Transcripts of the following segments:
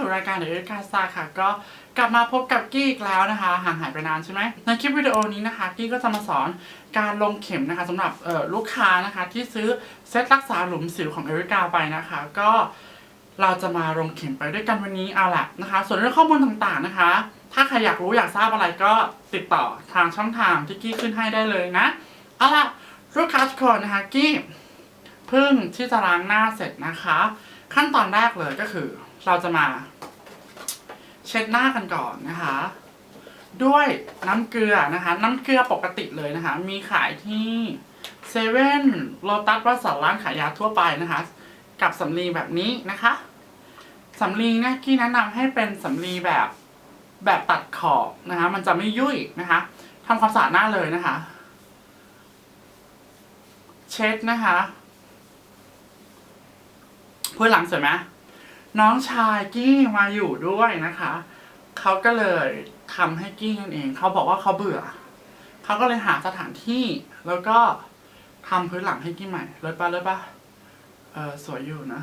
สู่รายการเดอะคาซาค่ะ ก็กลับมาพบกับกี้อีกแล้วนะคะ ห่างหายไปนานใช่ไหมในคลิปวิดีโอนี้นะคะ กี้ก็จะมาสอนการลงเข็มนะคะสำหรับลูกค้านะคะที่ซื้อเซตรักษาหลุมสิวของเอริกาไปนะคะ ก็เราจะมาลงเข็มไปด้วยกันวันนี้เอาละนะคะ ส่วนเรื่องข้อมูลต่างๆนะคะ ถ้าใครอยากรู้อยากทราบอะไรก็ติดต่อทางช่องทางที่กี้ขึ้นให้ได้เลยนะเอาละลูกค้าทุกคนนะคะกี้เพิ่งที่จะล้างหน้าเสร็จนะคะ ขั้นตอนแรกเลยก็คือ เราจะมา เช็ดหน้ากันก่อนนะคะ ด้วยน้ำเกลือนะคะ น้ำเกลือปกติเลยนะคะ มีขายที่เซเว่นโลตัสวัสดร้านขายยาทั่วไปนะคะ กับสำลีแบบนี้นะคะสำลีเนี่ยกี้แนะนำให้เป็นสำลีแบบแบบตัดขอบนะคะ มันจะไม่ยุ่ยนะคะทำความสะอาดหน้าเลยนะคะ เช็ดนะคะเพื่อหลังสวยไหม น้องชายกี้มาอยู่ด้วยนะคะ เขาก็เลยทำให้กี้นั่นเอง เขาบอกว่าเขาเบื่อ เขาก็เลยหาสถานที่ แล้วก็ทำพื้นหลังให้กี้ใหม่ เลยปะเลยปะเออสวยอยู่นะ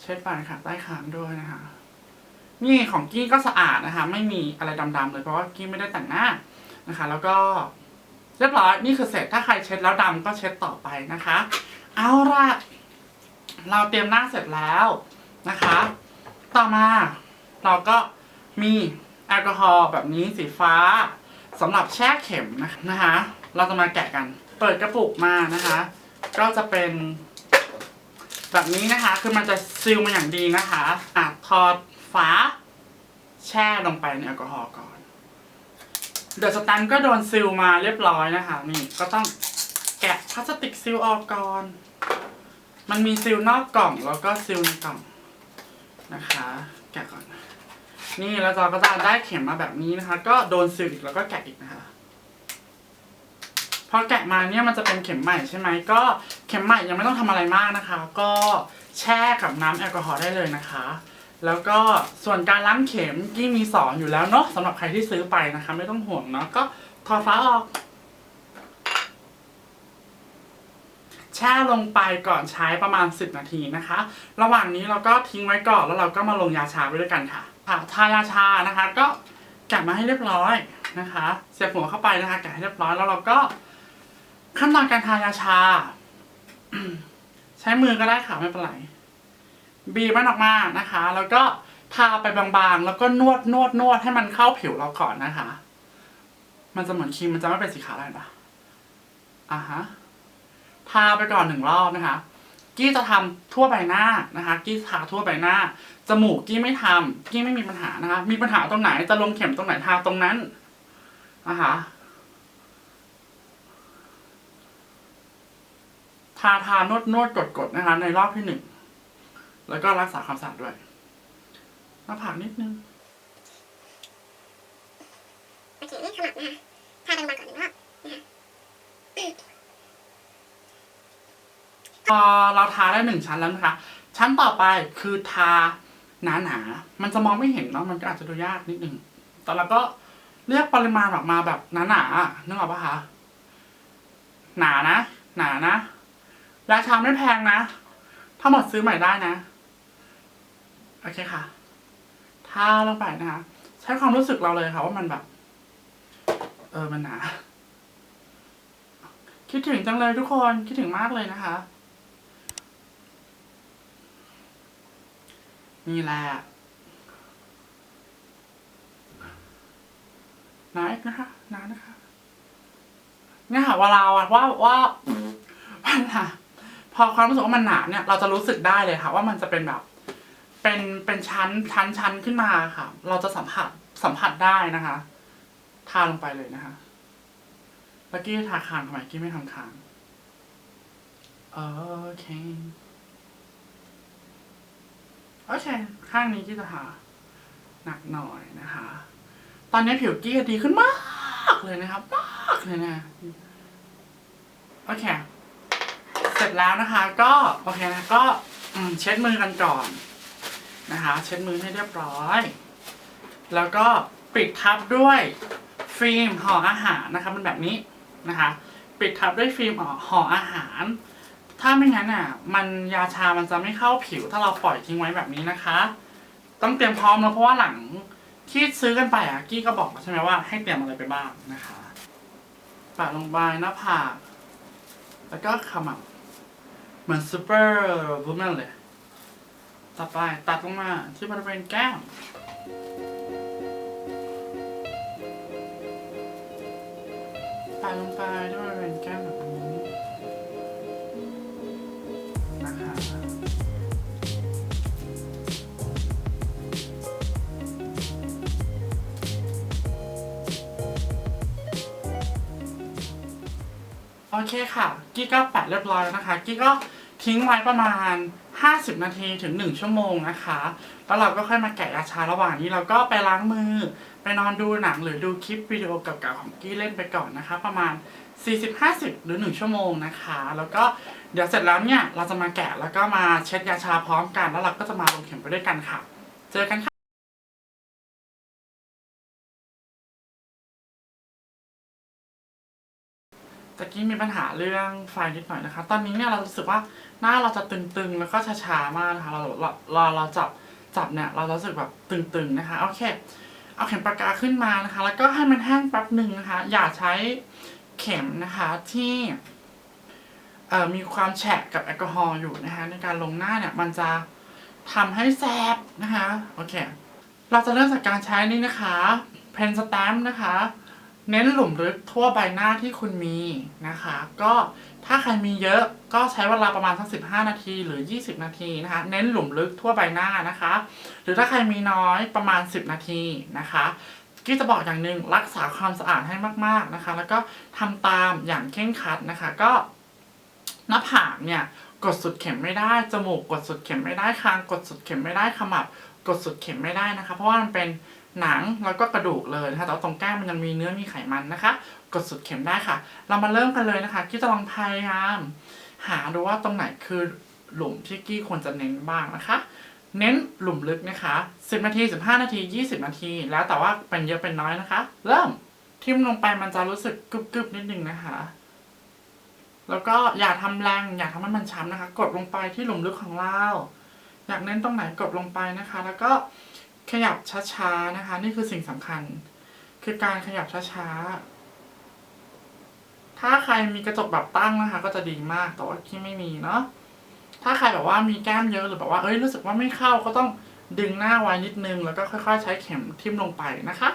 เช็ดไปค่ะใต้คางด้วยนะคะ นี่ของกี้ก็สะอาดนะคะ ไม่มีอะไรดำๆเลยเพราะว่ากี้ไม่ได้แต่งหน้านะคะ แล้วก็เรียบร้อยนี่คือเสร็จถ้าใครเช็ดแล้วดำก็เช็ดต่อไปนะคะ เอาละ เราเตรียมหน้าเสร็จแล้วนะคะ ต่อมาเราก็มีแอลกอฮอล์แบบนี้สีฟ้าสำหรับแช่เข็มนะนะคะ เราจะมาแกะกัน เปิดกระปุกมานะคะ ก็จะเป็น แบบนี้นะคะ คือมันจะซีลมาอย่างดีนะคะอะถอดฝาแช่ลงไปในแอลกอฮอล์ก่อน เดอะสแตนก็โดนซิลมาเรียบร้อยนะคะ นี่ก็ต้องแกะพลาสติกซิลออกก่อน มันมีซิลนอกกล่องแล้วก็ซิลในกล่องนะคะ แกะก่อน นี่แล้วเราก็จะได้เข็มมาแบบนี้นะคะ ก็โดนซิลอีกแล้วก็แกะอีกนะคะพอแกะมาเนี่ยมันจะเป็นเข็มใหม่ใช่ไหมก็เข็มใหม่ยังไม่ต้องทำอะไรมากนะคะ ก็แช่กับน้ำแอลกอฮอล์ได้เลยนะคะ แล้วก็ส่วนการล้างเข็มกี้มีสอนอยู่แล้วเนาะสำหรับใครที่ซื้อไปนะคะ ไม่ต้องห่วงเนาะก็ถอดฟ้าออก แช่ลงไปก่อนใช้ประมาณ 10 นาทีนะคะ ระหว่างนี้เราก็ทิ้งไว้ก่อนแล้วเราก็มาลงยาชาไปด้วยกันค่ะค่ะทายาชานะคะก็แกะมาให้เรียบร้อยนะคะ เสียบหัวเข้าไปนะคะแกะให้เรียบร้อยแล้วเราก็ ขั้นตอนการทายาชา ใช้มือก็ได้ค่ะไม่เป็นไรบีบมันออกมานะคะ แล้วก็ทาไปบางๆ แล้วก็นวดนวดนวดให้มันเข้าผิวเราก่อนนะคะ มันจะเหมือนครีมมันจะไม่เป็นสีขาวอะไรปะอะฮะ ทาไปก่อนหนึ่งรอบนะคะ กี้จะทำทั่วใบหน้านะคะ กี้ทาทั่วใบหน้า จมูกกี้ไม่ทำกี้ไม่มีปัญหานะคะ มีปัญหาตรงไหนจะลงเข็มตรงไหนทาตรงนั้นนะคะทาทานวดนวดกดกดนะคะ ในรอบที่หนึ่งแล้วก็รักษาความสะอาดด้วยหน้าผากนิดนึงโอเคขมับนะคะทาบางๆก่อนหนึ่งรอบนะคะ พอเราทาได้หนึ่งชั้นแล้วนะคะ ชั้นต่อไปคือทาหนาหนาๆมันจะมองไม่เห็นเนาะมันก็อาจจะดูยากนิดนึงแต่เราก็เลือกปริมาณออกมาแบบหนาหนาๆนึกออกปะคะหนานะหนานะราคาไม่แพงนะ ถ้าหมดซื้อใหม่ได้นะ โอเคค่ะทาลงไปนะคะ ใช้ความรู้สึกเราเลยค่ะว่ามันแบบ เออมันหนา คิดถึงจังเลยทุกคนคิดถึงมากเลยนะคะ นี่แหละนาอีกนะคะนานะคะเนี่ยค่ะเวลาอะว่าว่าว่าพอความรู้สึกว่ามันหนาเนี่ย เราจะรู้สึกได้เลยค่ะ ว่ามันจะเป็นแบบ เป็นเป็นชั้นชั้นชั้นขึ้นมาค่ะ เราจะสัมผัสสัมผัสได้นะคะทาลงไปเลยนะคะแล้วกี้ทาคางทำไมกี้ไม่ทำคางโอเค โอเค ข้างนี้กี้จะทาหนักหน่อยนะคะ ตอนนี้ผิวกี้ดีขึ้นมากเลยนะครับมากเลยนะโอเค เสร็จแล้วนะคะ ก็โอเคนะก็เช็ดมือกันก่อนนะคะ เช็ดมือให้เรียบร้อย แล้วก็ปิดทับด้วยฟิล์มห่ออาหารนะคะมันแบบนี้นะคะ ปิดทับด้วยฟิล์มห่อห่ออาหาร ถ้าไม่งั้นอะ มันยาชามันจะไม่เข้าผิวถ้าเราปล่อยทิ้งไว้แบบนี้นะคะ ต้องเตรียมพร้อมนะเพราะว่าหลังที่ซื้อกันไปอะกี้ก็บอกใช่ไหมว่าให้เตรียมอะไรไปบ้างนะคะปาดลงไปหน้าผากแล้วก็ขมับเหมือนซูเปอร์วูแมนเลยต่อไปตัดลงมาที่บริเวณแก้มปาดลงไปที่บริเวณ โอเคค่ะ กี้ก็แปะเรียบร้อยแล้วนะคะ กี้ก็ทิ้งไว้ประมาณ 50 นาทีถึง 1 ชั่วโมงนะคะ แล้วเราก็ค่อยมาแกะยาชาระหว่างนี้ เราก็ไปล้างมือ ไปนอนดูหนังหรือดูคลิปวิดีโอเก่าๆของกี้เล่นไปก่อนนะคะ ประมาณ 40-50 หรือ 1 ชั่วโมงนะคะ แล้วก็เดี๋ยวเสร็จแล้วเนี่ย เราจะมาแกะแล้วก็มาเช็ดยาชาพร้อมกัน แล้วเราก็จะมาลงเข็มไปด้วยกันค่ะ เจอกันค่ะ ตะกี้มีปัญหาเรื่องไฟนิดหน่อยนะคะ ตอนนี้เนี่ยเรารู้สึกว่าหน้าเราจะตึงๆ แล้วก็ช้าๆมากนะคะ เราเราเราเราจับจับเนี่ยเรารู้สึกแบบตึงๆนะคะโอเค เอาเข็มปากกาขึ้นมานะคะ แล้วก็ให้มันแห้งแป๊บหนึ่งนะคะ อย่าใช้เข็มนะคะที่เอ่อมีความแฉะกับแอลกอฮอล์อยู่นะคะ ในการลงหน้าเนี่ยมันจะทำให้แสบนะคะโอเค เราจะเริ่มจากการใช้นี่นะคะเพนสแตมนะคะ เน้นหลุมลึกทั่วใบหน้าที่คุณมีนะคะ ก็ถ้าใครมีเยอะก็ใช้เวลาประมาณสัก 15 นาทีหรือ 20 นาทีนะคะ เน้นหลุมลึกทั่วใบหน้านะคะ หรือถ้าใครมีน้อยประมาณ 10 นาทีนะคะกี้จะบอกอย่างหนึ่งรักษาความสะอาดให้มาก ๆนะคะ แล้วก็ทำตามอย่างเคร่งครัดนะคะ ก็หน้าผากเนี่ยกดสุดเข็มไม่ได้จมูกกดสุดเข็มไม่ได้คางกดสุดเข็มไม่ได้ขมับกดสุดเข็มไม่ได้นะคะ เพราะว่ามันเป็น หนังแล้วก็กระดูกเลยนะคะแต่ว่าตรงแก้มมันยังมีเนื้อมีไขมันนะคะ กดสุดเข็มได้ค่ะ เรามาเริ่มกันเลยนะคะกี้จะลองพยายาม หาดูว่าตรงไหนคือหลุมที่กี้ควรจะเน้นบ้างนะคะ เน้นหลุมลึกนะคะ 10 นาที 15 นาที 20 นาที แล้วแต่ว่าเป็นเยอะเป็นน้อยนะคะ เริ่มทิ่มลงไปมันจะรู้สึกกรึบๆนิดนึงนะคะ แล้วก็อย่าทำแรงอย่าทำให้มันช้ำนะคะ กดลงไปที่หลุมลึกของเรา อยากเน้นตรงไหนกดลงไปนะคะ แล้วก็ ขยับช้าๆนะคะ นี่คือสิ่งสำคัญ คือการขยับช้าๆ ถ้าใครมีกระจกแบบตั้งนะคะ ก็จะดีมาก แต่ว่าที่ไม่มีเนาะ ถ้าใครแบบว่ามีแก้มเยอะหรือแบบว่า เอ้ยรู้สึกว่าไม่เข้าก็ต้องดึงหน้าไว้นิดนึง แล้วก็ค่อย ๆ ใช้เข็มทิ่มลงไปนะคะ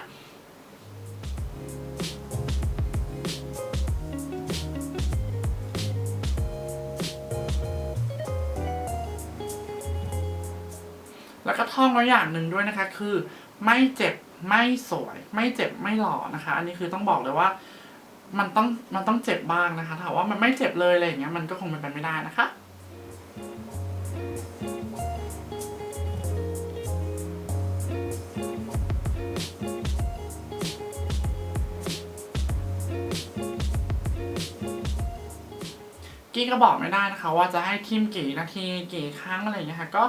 แล้วก็ท่องไว้อย่างหนึ่งด้วยนะคะ คือไม่เจ็บไม่สวย ไม่เจ็บไม่หล่อนะคะ อันนี้คือต้องบอกเลยว่ามันต้องมันต้องเจ็บบ้างนะคะถามว่ามันไม่เจ็บเลยอะไรอย่างเงี้ยมันก็คงเป็นไปไม่ได้นะคะ กี้ก็บอกไม่ได้นะคะ ว่าจะให้ทิมกี่นาทีกี่ครั้งอะไรอย่างเงี้ยค่ะก็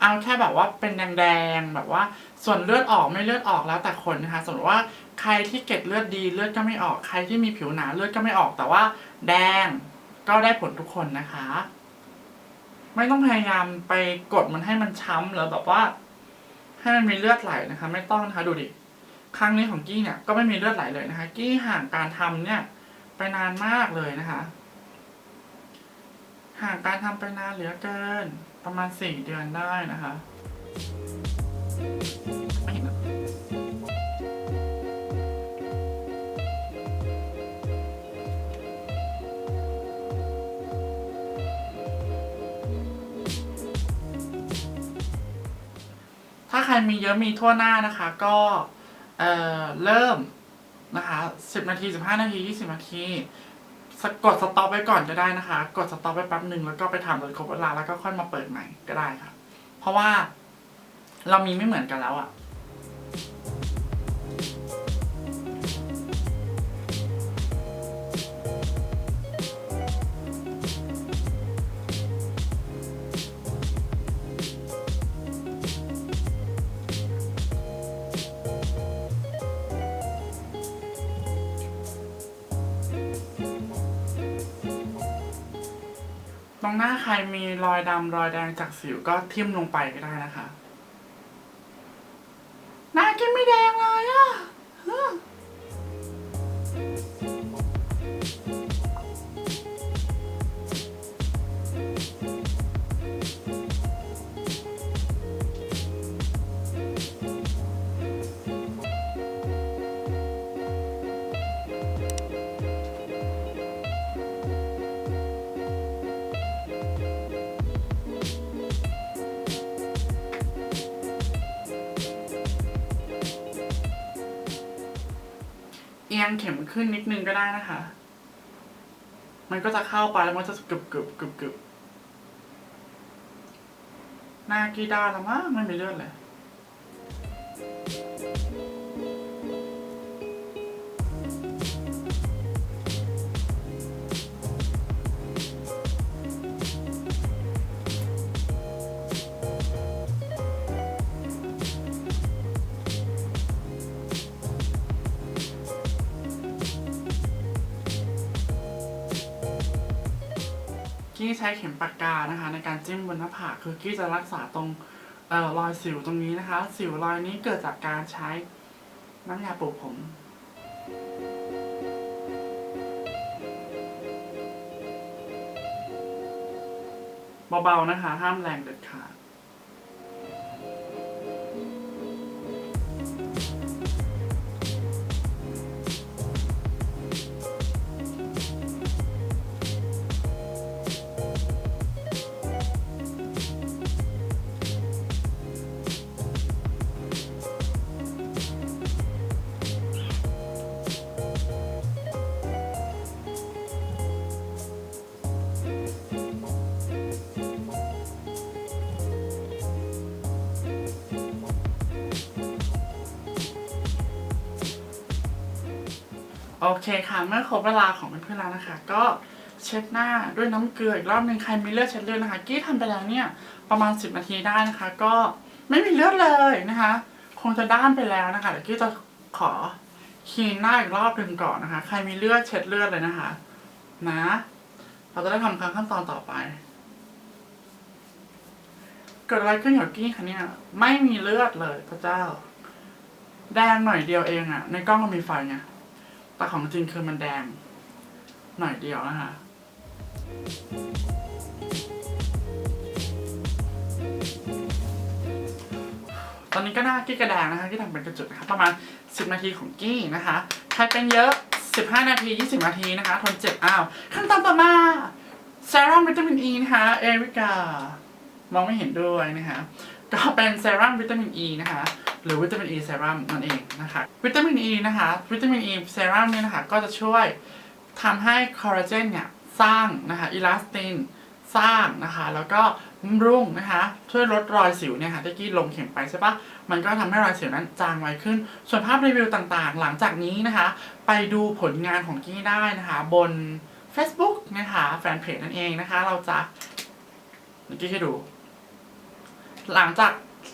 เอาแค่แบบว่าเป็นแดงๆแบบว่าส่วนเลือดออกไม่เลือดออกแล้วแต่คนนะคะสมมติว่าใครที่เก็ดเลือดดีเลือดก็ไม่ออกใครที่มีผิวหนาเลือดก็ไม่ออกแต่ว่า แดงก็ได้ผลทุกคนนะคะ ไม่ต้องพยายามไปกดมันให้มันช้ำหรือแบบว่า ให้มันมีเลือดไหลนะคะ ไม่ต้องนะคะ ดูดิครั้งนี้ของกี้เนี่ยก็ไม่มีเลือดไหลเลยนะคะ กี้ห่างการทำเนี่ย ไปนานมากเลยนะคะ ห่างการทำไปนานเหลือเกิน ประมาณสี่เดือนได้นะคะไม่เห็นถ้าใครมีเยอะมีทั่วหน้านะคะ ก็เเริ่มนะคะสิบนาทีสิบห้านาทียี่สิบนาที กดสต็อปไว้ก่อนก็ได้นะคะ กดสต็อปไว้แป๊บหนึ่งแล้วก็ไปถามโดยครบเวลาแล้วก็ค่อยมาเปิดใหม่ก็ได้ค่ะ เพราะว่าเรามีไม่เหมือนกันแล้วอะ่ หน้าใครมีรอยดำรอยแดงจากสิวก็ทิ่มลงไปก็ได้นะคะ ยงเข็มขึ้นนิดนึงก็ได้นะคะ มันก็จะเข้าไปแล้วมันจะกรึบกรึบกรึบกรึบหน้ากีด้าแล้วมั้งไม่มีเลือดเลย กี้ใช้เข็มปากกานะคะ ในการจิ้มบนหน้าผากคือกี้จะรักษาตรงออรอยสิวตรงนี้นะคะ สิวรอยนี้เกิดจากการใช้น้ำยาปลูกผมเบาๆนะคะ ห้ามแรงเด็ดขาด โอเคค่ะ เมื่อครบเวลาของเพื่อนๆแล้วนะคะ ก็เช็ดหน้าด้วยน้ำเกลืออีกรอบหนึ่งใครมีเลือดเช็ดเลือดนะคะ กี้ทำไปแล้วเนี่ยประมาณ 10 นาทีได้นะคะ ก็ไม่มีเลือดเลยนะคะ คงจะด้านไปแล้วนะคะเดี๋ยวกี้จะขอคลีนหน้าอีกรอบหนึ่งก่อนนะคะ ใครมีเลือดเช็ดเลือดเลยนะคะ นะ เราจะได้ทำขั้นตอนต่อไป เกิดอะไรขึ้นกับกี้คะเนี่ย ไม่มีเลือดเลยพระเจ้า แดงหน่อยเดียวเองอะในกล้องมันมีไฟไง แต่ของจริงคือมันแดง หน่อยเดียวนะคะตอนนี้ก็หน้ากี้กระแดงนะคะที่ทำเป็นกระจุดนะคะประมาณ 10 นาทีของกี้นะคะใครเป็นเยอะ 15 นาที 20 นาทีนะคะทนเจ็บอ้าวขั้นตอนต่อมาเซรั่มวิตามินอ e ีนะคะเอริกามองไม่เห็นด้วยนะคะก็เป็นเซรั่มวิตามินอ e ีนะคะ หรือวิตามินอีเซรั่มนั่นเองนะคะ วิตามินอ e ีนะคะ วิตามินอ e ีเซรั่มเนี่ยนะคะ ก็จะช่วยทำให้คอลลาเจนเนี่ย สร้างนะคะอิลาสตินสร้างนะคะ แล้วก็รุ่งนะคะ ช่วยลดรอยสิวเนี่ยค่ะที่กี้ลงเข็มไปใช่ปะมันก็ทำให้รอยสิวนั้นจางไวขึ้น ส่วนภาพรีวิวต่างๆ หลังจากนี้นะคะ ไปดูผลงานของกี้ได้นะคะ บน Facebook นะคะแฟนเพจนั่นเองนะคะ เราจะกี้ให้ดู หลังจาก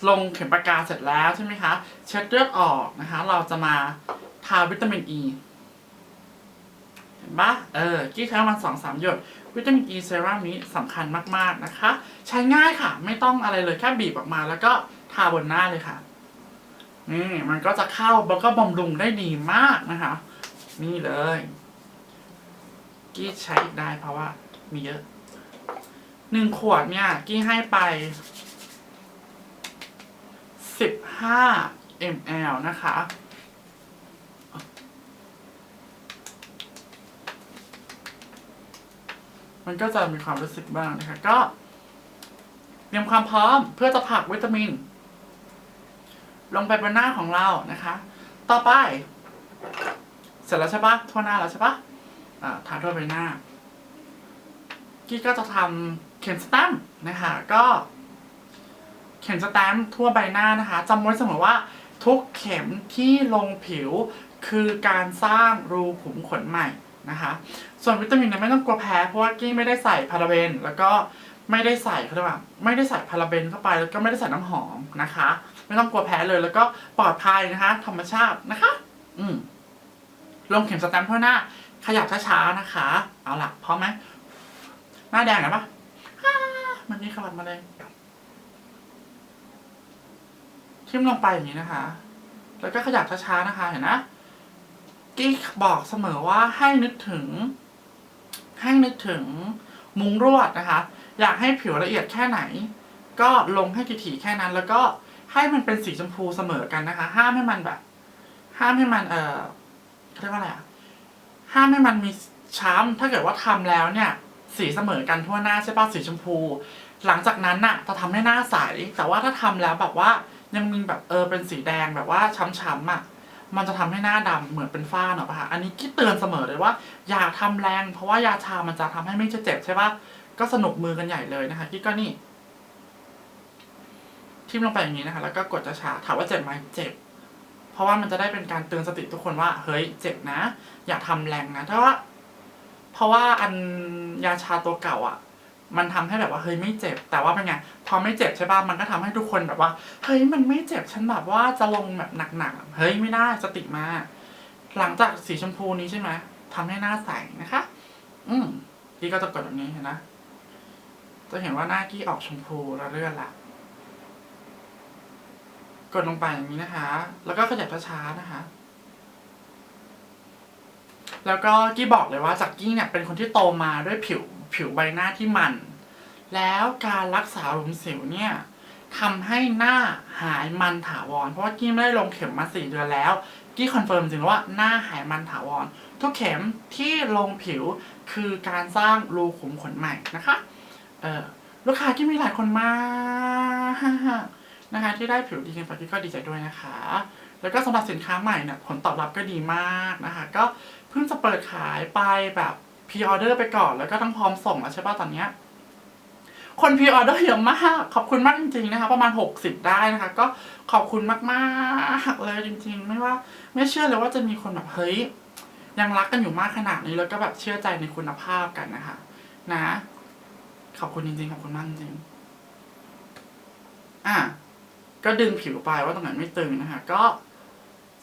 ลงเข็มปากกาเสร็จแล้วใช่ไหมคะ เช็ดเลือดออกนะคะ เราจะมาทาวิตามินอ e. ีเห็นปะเออกี้ใช้ประมาณสองสามหยด วิตามินอ e ีเซรั่มนี้สำคัญมากๆนะคะ ใช้ง่ายค่ะ ไม่ต้องอะไรเลยแค่บีบออกมา แล้วก็ทาบนหน้าเลยค่ะ นี่มันก็จะเข้าแล้วก็บำรุงได้ดีมากนะคะ นี่เลย กี้ใช้ได้เพราะว่ามีเยอะหนึ่งขวดเนี่ย กี้ให้ไป สิบห้า ml นะคะ มันก็จะมีความรู้สึกบ้างนะคะ ก็เตรียมความพร้อมเพื่อจะผักวิตามิน ลงไปบนหน้าของเรานะคะ ต่อไป เสร็จแล้วใช่ปะทั่วหน้าแล้วใช่ปะอ่าทาทั่วใบหน้า กี้ก็จะทำเข็มสแตมป์นะคะ ก็ เข็มสแตมป์ทั่วใบหน้านะคะจำไว้เสมอว่าทุกเข็มที่ลงผิวคือการสร้างรูขุมขนใหม่นะคะ ส่วนวิตามินเนี่ยไม่ต้องกลัวแพ้เพราะว่ากี้ไม่ได้ใส่พาราเบน แล้วก็ไม่ได้ใส่เขาเรียกว่าไม่ได้ใส่พาราเบนเข้าไปแล้วก็ไม่ได้ใส่น้ำหอมนะคะ ไม่ต้องกลัวแพ้เลยแล้วก็ปลอดภัยนะคะ ธรรมชาตินะคะ อืมลงเข็มสแตมป์ทั่วหน้า ขยับช้าๆนะคะ เอาล่ะพร้อมไหมหน้าแดงนะปะมันนี่ขลับมาเลย ทิมลงไปอย่างนี้นะคะ แล้วก็ขยับช้าๆนะคะ เห็นนะกี้บอกเสมอว่าให้นึกถึง ให้นึกถึงมุงรวดนะคะ อยากให้ผิวละเอียดแค่ไหน ก็ลงให้ถี่ๆแค่นั้น แล้วก็ให้มันเป็นสีชมพูเสมอกันนะคะ ห้ามให้มันแบบ ห้ามให้มัน เออเรียกว่าอะไรอะห้ามให้มันมีช้ำถ้าเกิดว่าทำแล้วเนี่ย สีเสมอกันทั่วหน้าใช่ป่ะสีชมพู หลังจากนั้นน่ะจะทำให้หน้าใส แต่ว่าถ้าทำแล้วแบบว่า ยังมีแบบเออเป็นสีแดงแบบว่าช้ำๆอะมันจะทำให้หน้าดำเหมือนเป็นฝ้าเนาะปะคะอันนี้กี้เตือนเสมอเลยว่าอย่าทำแรง เพราะว่ายาชามันจะทำให้ไม่เจ็บใช่ปะก็สนุกมือกันใหญ่เลยนะคะกี้ก็นี่ทิมลงไปอย่างนี้นะคะ แล้วก็กดจะชาถามว่าเจ็บไหมเจ็บ เพราะว่ามันจะได้เป็นการเตือนสติทุกคนว่า เฮ้ย เจ็บนะ อย่าทำแรงนะถ้าะว่า เพราะว่าอันยาชาตัวเก่าอะ มันทำให้แบบว่าเฮ้ยไม่เจ็บ แต่ว่าเป็นไงพอไม่เจ็บใช่ป่ะมันก็ทำให้ทุกคนแบบว่าเฮ้ยมันไม่เจ็บฉันแบบว่าจะลงแบบหนักๆเฮ้ยไม่ได้สติมา หลังจากสีชมพูนี้ใช่ไหมทำให้หน้าใสนะคะ อืมกี้ก็จะกดแบบนี้เห็นนะจะเห็นว่าหน้ากี้ออกชมพูแล้วเลื่อนละกดลงไปอย่างนี้นะคะ แล้วก็ขยับช้าๆนะคะ แล้วก็กี้บอกเลยว่าจากกี้เนี่ยเป็นคนที่โตมาด้วยผิว ผิวใบหน้าที่มัน แล้วการรักษาหลุมสิวเนี่ยทำให้หน้าหายมันถาวร เพราะว่ากี้ไม่ได้ลงเข็มมาสี่เดือนแล้ว กี้คอนเฟิร์มจริงว่าหน้าหายมันถาวร ทุกเข็มที่ลงผิวคือการสร้างรูขุมขนใหม่นะคะเออลูกค้าที่มีหลายคนมากนะคะที่ได้ผิวดีกันไปกี้ก็ดีใจด้วยนะคะ แล้วก็สำหรับสินค้าใหม่เนี่ยผลตอบรับก็ดีมากนะคะ ก็เพิ่งจะเปิดขายไปแบบ พ r ออเดอร์ไปก่อนแล้วก็ต้องพร้อมส่งแล้วใช่ป่ะตอนเนี้ยคนพ r ออเดอร์เยอะมาก ขอบคุณมากจริงๆนะคะ ประมาณ 60 ได้นะคะ ก็ขอบคุณมากๆเลยจริง ๆ ไม่ว่า ไม่เชื่อเลยว่าจะมีคนแบบเฮ้ยยังรักกันอยู่มากขนาดนี้แล้วก็แบบเชื่อใจในคุณภาพกันนะคะ นะ ขอบคุณจริงๆขอบคุณมากจริงๆอะก็ดึงผิวไปว่าตรงไหนไม่ตึงนะคะ ก็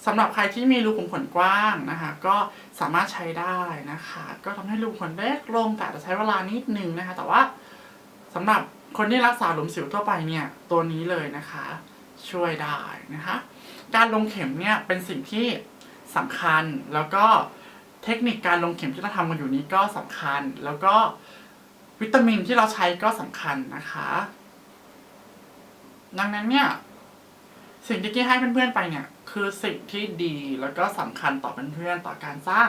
สำหรับใครที่มีรูขุมขนกว้างนะคะ ก็สามารถใช้ได้นะคะ ก็ทำให้รูขุมขนเล็กลงแต่จะใช้เวลานิดนึงนะคะ แต่ว่าสำหรับคนที่รักษาหลุมสิวทั่วไปเนี่ยตัวนี้เลยนะคะ ช่วยได้นะคะ การลงเข็มเนี่ยเป็นสิ่งที่สำคัญแล้วก็เทคนิคการลงเข็มที่เราทำกันอยู่นี้ก็สำคัญ แล้วก็วิตามินที่เราใช้ก็สำคัญนะคะ ดังนั้นเนี่ยสิ่งที่กี้ให้เพื่อนๆไปเนี่ย คือสิ่งที่ดีแล้วก็สำคัญต่อเพื่อนๆต่อการสร้าง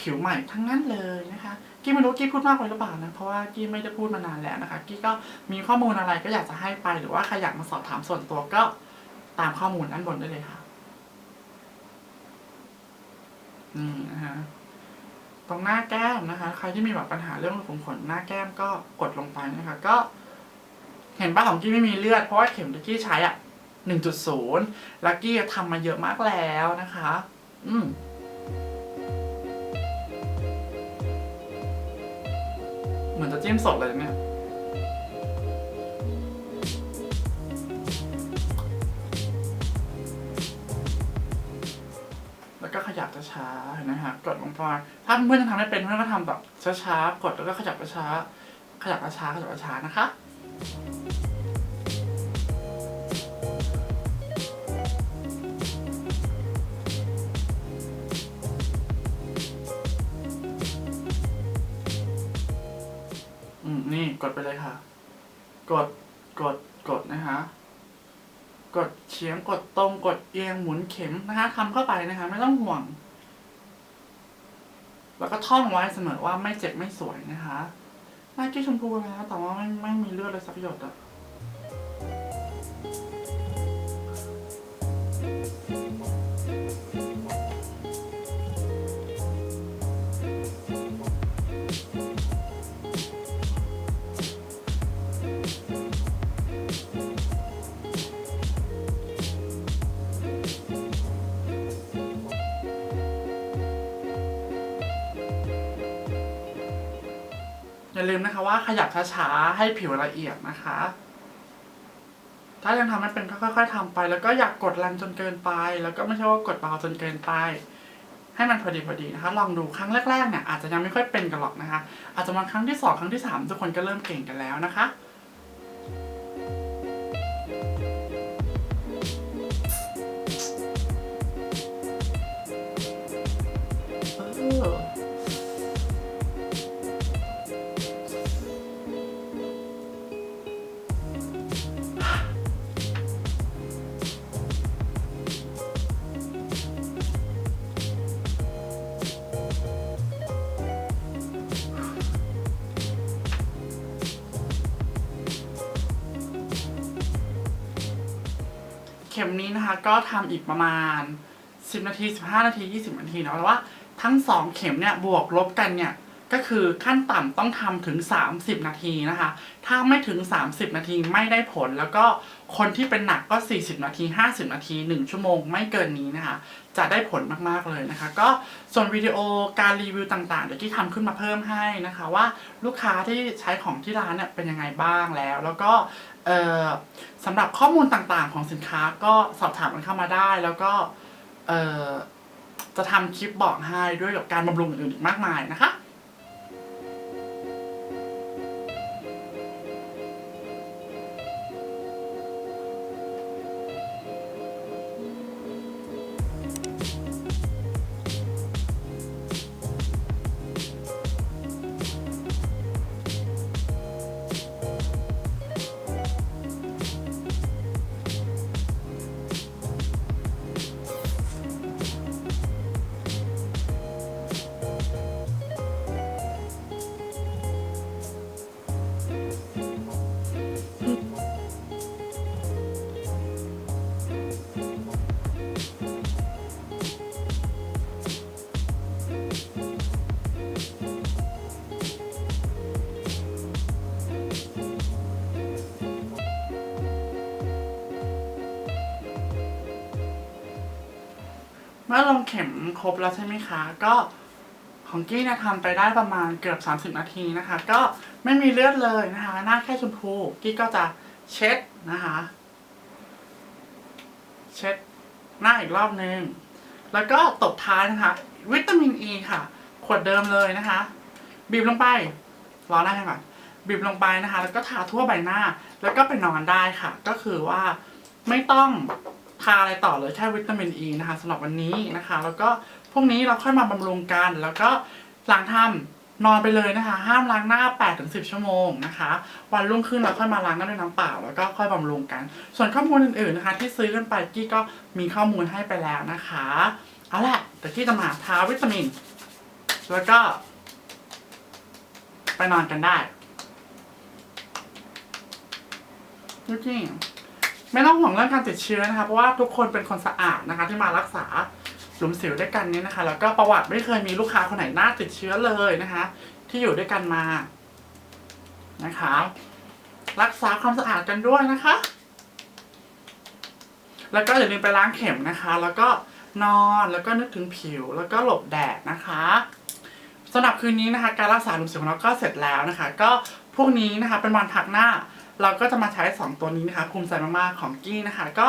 ผิวใหม่ทั้งนั้นเลยนะคะกี้ไม่รู้กี้พูดมากไปหรือเปล่านะเพราะว่ากี้ไม่ได้พูดมานานแล้วนะคะกี้ก็มีข้อมูลอะไรก็อยากจะให้ไปหรือว่าใครอยากมาสอบถามส่วนตัวก็ตามข้อมูลด้านบนได้เลยค่ะนี่นะคะตรงหน้าแก้มนะคะ ใครที่มีแบบปัญหาเรื่องรูขุมขนหน้าแก้มก็กดลงไปนะคะ ก็ เห็นป้าของกี้ไม่มีเลือดเพราะว่าเข็มที่กี้ใช้อะ หนึ่งจุดศูนย์ลักกี้ทำมาเยอะมากแล้วนะคะ อืมเหมือนจะจิ้มสดเลยเนี่ยแล้วก็ขยับช้าๆเห็นไหมฮะกดลงไปถ้าเพื่อนยังทำไม่เป็นเพื่อนก็ทำแบบช้าๆกดแล้วก็ขยับช้าๆขยับช้าๆขยับช้านะคะ ฉียงกดตรงกดเอียงหมุนเข็มนะคะทำเข้าไปนะคะ ไม่ต้องห่วง แล้วก็ท่องไว้เสมอว่าไม่เจ็บไม่สวยนะคะหน้ากี้ชมพูนะคะแต่ว่าไม่ไม่มีเลือดเลยสักหยดอะ อย่าลืมนะคะว่าขยับช้าๆให้ผิวละเอียดนะคะ ถ้ายังทำไม่เป็นก็ค่อย ๆทำไป แล้วก็อยากกดแรงจนเกินไป แล้วก็ไม่ใช่ว่ากดเบาจนเกินไป ให้มันพอดีพอดีนะคะ ลองดูครั้งแรกๆเนี่ยอาจจะยังไม่ค่อยเป็นกันหรอกนะคะ อาจจะมาครั้งที่สองครั้งที่สามทุกคนก็เริ่มเก่งกันแล้วนะคะ ข็มนี้นะคะ ก็ทำอีกประมาณ 10 นาที 15 นาที 20 นาทีเนาะแต่ว่าทั้ง 2 เข็มเนี่ยบวกลบกันเนี่ยก็คือขั้นต่ำต้องทำถึง 30 นาทีนะคะ ถ้าไม่ถึง 30 นาทีไม่ได้ผล แล้วก็คนที่เป็นหนักก็ 40 นาที 50 นาที 1 ชั่วโมงไม่เกินนี้นะคะ จะได้ผลมากๆเลยนะคะ ก็ส่วนวิดีโอการรีวิวต่างๆ เดี๋ยวที่ทำขึ้นมาเพิ่มให้นะคะ ว่าลูกค้าที่ใช้ของที่ร้านเนี่ยเป็นยังไงบ้างแล้ว แล้วก็ สำหรับข้อมูลต่างๆของสินค้าก็สอบถามกันเข้ามาได้ แล้วก็จะทำคลิปบอกให้ด้วยกับการบำรุงอื่นๆอีกมากมายนะคะ เมื่อลงเข็มครบแล้วใช่ไหมคะ ก็ของกี้เนี่ยทำไปได้ประมาณเกือบ 30 นาทีนะคะ ก็ไม่มีเลือดเลยนะคะ หน้าแค่ชมพู กี้ก็จะเช็ดนะคะ เช็ดหน้าอีกรอบนึง แล้วก็ตบท้ายนะคะ วิตามินอ e ีค่ะ ขวดเดิมเลยนะคะ บีบลงไปรอหน้าให้ก่อนบีบลงไปนะคะ แล้วก็ทาทั่วใบหน้า แล้วก็ไปนอนได้ค่ะ ก็คือว่าไม่ต้อง ทาอะไรต่อเลยแค่วิตามินอ e ีนะคะสำหรับวันนี้นะคะ แล้วก็พรุ่งนี้เราค่อยมาบำรุงกัน แล้วก็หลังทำนอนไปเลยนะคะ ห้ามล้างหน้า 8-10 ชั่วโมงนะคะ วันรุ่งขึ้นเราค่อยมาล้างหน้าด้วยน้ำเปล่า แล้วก็ค่อยบำรุงกัน ส่วนข้อมูลอื่นๆนะคะ ที่ซื้อกันไปกี้ก็มีข้อมูลให้ไปแล้วนะคะเอาละแต่กี้จะมาทาวิตามิน แล้วก็ ไปนอนกันได้จริง ไม่ต้องห่วงเรื่องการติดเชื้อนะคะ เพราะว่าทุกคนเป็นคนสะอาดนะคะ ที่มารักษาหลุมสิวด้วยกันนี้นะคะ แล้วก็ประวัติไม่เคยมีลูกค้าคนไหนหน้าติดเชื้อเลยนะคะ ที่อยู่ด้วยกันมานะคะ รักษาความสะอาดกันด้วยนะคะ แล้วก็อย่าลืมไปล้างเข็มนะคะ แล้วก็นอนแล้วก็นึกถึงผิว แล้วก็หลบแดดนะคะสำหรับคืนนี้นะคะ การรักษาหลุมสิวของเราก็เสร็จแล้วนะคะ ก็พรุ่งนี้นะคะเป็นวันพักหน้า เราก็จะมาใช้ 2 ตัวนี้นะคะภูมิใจมากๆของกี้นะคะ ก็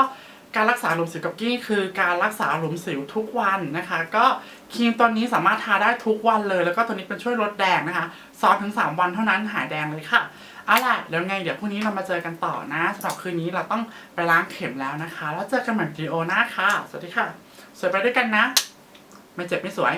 การรักษาหลุมสิวกับกี้คือการรักษาหลุมสิวทุกวันนะคะ ก็ครีมตัวนี้สามารถทาได้ทุกวันเลย แล้วก็ตัวนี้เป็นช่วยลดแดงนะคะสองถึงสามวันเท่านั้นหายแดงเลยค่ะเอาล่ะเดี๋ยวไงเดี๋ยวพรุ่งนี้เรามาเจอกันต่อนะสำหรับคืนนี้เราต้องไปล้างเข็มแล้วนะคะ แล้วเจอกันใหม่วิดีโอหน้าค่ะ สวัสดีค่ะ สวยไปด้วยกันนะ ไม่เจ็บไม่สวย